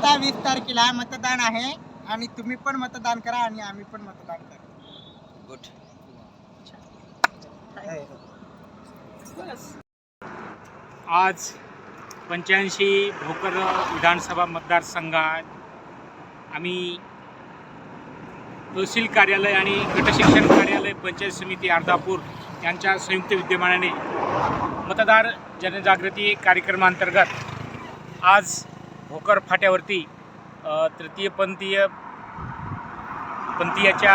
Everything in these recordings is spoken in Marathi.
चला वीस तारखेला मतदान आहे आणि तुम्ही पण मतदान करा आणि आम्ही पण मतदान करू. गुड. आज पंच्याऐंशी भोकर विधानसभा मतदारसंघात आम्ही तहसील कार्यालय आणि गटशिक्षण कार्यालय पंचायत समिती अर्धापूर यांच्या संयुक्त विद्यमानाने मतदार जनजागृती कार्यक्रमांतर्गत आज भोकर फाट्यावरती अ, तृतीयपंथीय पंथीयाच्या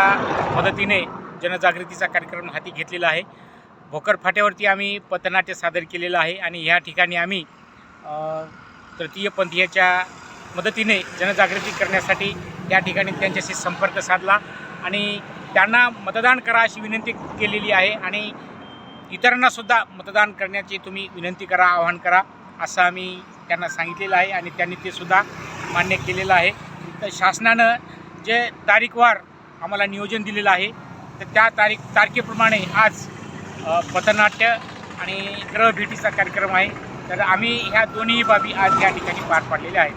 मदतीने जनजागृतीचा कार्यक्रम हाती घेतलेला आहे. भोकर फाट्यावरती आम्ही पथनाट्य सादर केलेलं आहे आणि ह्या ठिकाणी आम्ही तृतीयपंथीयाच्या तृतीय पंथीयाच्या मदतीने जनजागृती करण्यासाठी या ठिकाणी त्यांच्याशी संपर्क साधला आणि त्यांना मतदान करा अशी विनंती केलेली आहे आणि इतरांनासुद्धा मतदान करण्याची तुम्ही विनंती करा आवाहन करा असं आम्ही त्यांना सांगितलेलं आहे आणि त्यांनी ते सुद्धा मान्य केलेलं आहे. तर शासनानं जे तारीखवार आम्हाला नियोजन दिलेलं आहे तर त्या तारीख तारखेप्रमाणे आज पथनाट्य आणि ग्रहभेटीचा कार्यक्रम आहे. तर आम्ही ह्या दोन्ही बाबी आज या ठिकाणी पार पाडलेल्या आहेत.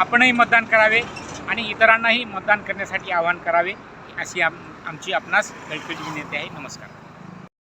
आपणही मतदान करावे आणि इतरांनाही मतदान करण्यासाठी आवाहन करावे अशी आम आमची आपणास कळकळी विनंती आहे. नमस्कार.